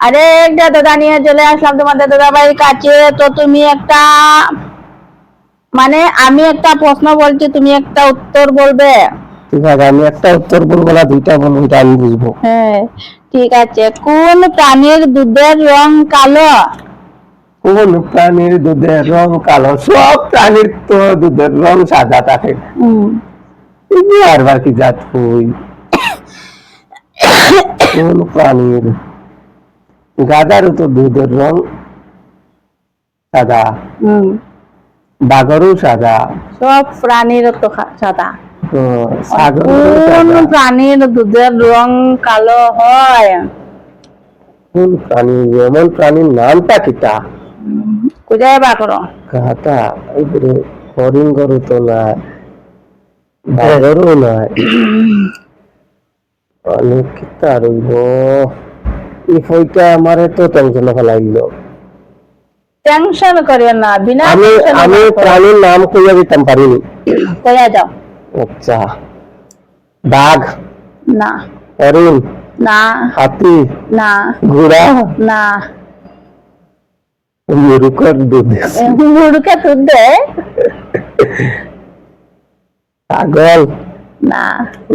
আরে একটা দাদা নিয়ে চলে আসলাম তোমাদের দাদা ভাইয়ের কাছে। তো তুমি একটা মানে আমি একটা প্রশ্ন বলছি তুমি একটা উত্তর বলবে? ঠিক আছে আমি একটা উত্তর বলব না দুইটা বলব এটা আমি বুঝব। হ্যাঁ ঠিক আছে। কোন প্রাণীর দুধের রং কালো? কোন প্রাণীর দুধের রং কালো? সব প্রাণীর তো দুধের রং সাদা থাকে। আর বাকি জাত কই? কোন প্রাণীর গাদারও তো দুধের রং সাদা। হুম। বাঘরও সাদা। সব প্রাণীর তো সাদা। কোন প্রাণীর দুধের রং কালো হয়। কোন প্রাণী? প্রাণীর নামটা কিটা? কোথায় বা করো কাটা হরিণ গরু তো নাই। বাঘরও নাই। অনেক কিতা রইব? এই ফইটা আমারে তো টেনশন ফেলাইল। টেনশন করিও না বিনা আমি আমি প্রাণীর নাম কইয়া দিতাম পারিনি। কইয়া যাও আচ্ছা। বাঘ? না। হরিণ? না। হাতি? না। ঘোড়া? না। মুরুকর দুধ মুরুকে দুধ দেয় ছাগল? না।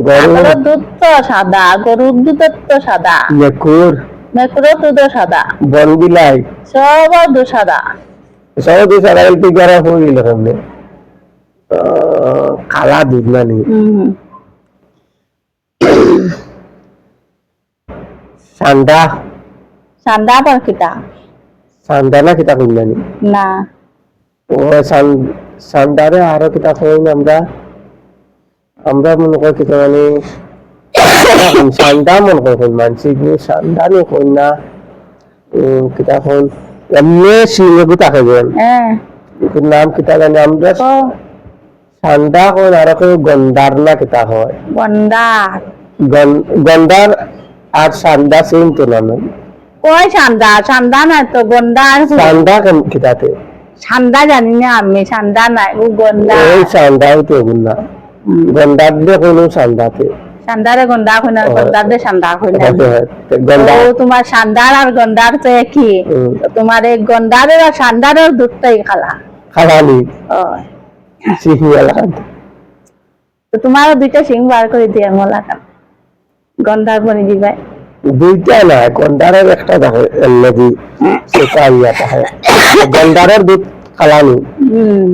গরু? গরুর দুধ তো সাদা গরুর দুধ তো সাদা। মেকুর মেকুরও দুধ সাদা। বন বিলাই। সব দুধ সাদা। সব দুধ সারা গেলতে গেরা হয়ে গেল সামনে কালা দুধ নানি সাদা কিটা সান্ডা না কিতা কই নানি না? ও সান- সান্ডারে আরও কিতা আমরা? আমরা মনে করি কিতা মানে সান্ডা মনে করি কই মানসি কি সান্ডা নি কই না কিতা কই এমনি সিংহে খাইবেন হ্যাঁ নাম কিতা জানি আমরা তো সান্ডা কই আর কই গন্ডার না কিতা হয় গন্ডা গন- গন্ডার আর সান্ডা সেম তো না কই সান্দা সান্দা না তো গন্ডা আর কি? কেন কিতাতে সান্দা জানি না আমি সান্দা নাই ও গন্ডা ওই সান্ডাও তো না গন্ডার দিয়ে কোনো সান্ডাতে সান্দারে গন্ডা কই না। গন্ডার দে সান্দা না ও তোমার সান্দার আর গন্ডার তো একই। তোমার এই গন্ডারের আর সান্দারের দুধটাই খালা। খালালি। ও। তো তোমার দুইটা সিং বার করে দিয়ে মলা গন্ডার বনি দিবাই দুইটা না গন্ডারের একটা দেখো নদী গন্ডারের দুধ খালানি হুম।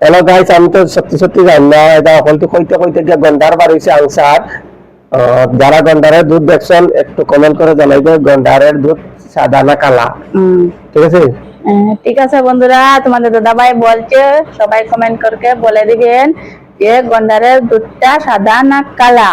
হ্যালো গাইস আমি তো সত্যি সত্যি জানি না এটা অকলটি কইতে কইতে গিয়ে গন্ডার বার হয়েছে আনসার আহ, যারা গন্ডারের দুধ দেখছেন একটু কমেন্ট করে জানাই যে গন্ডারের দুধ সাদা না কালা। ঠিক আছে? হ্যাঁ, ঠিক আছে বন্ধুরা তোমাদের দাদা ভাই বলছে সবাই কমেন্ট করকে বলে দিবেন যে গন্ডারের দুধটা সাদা না কালা।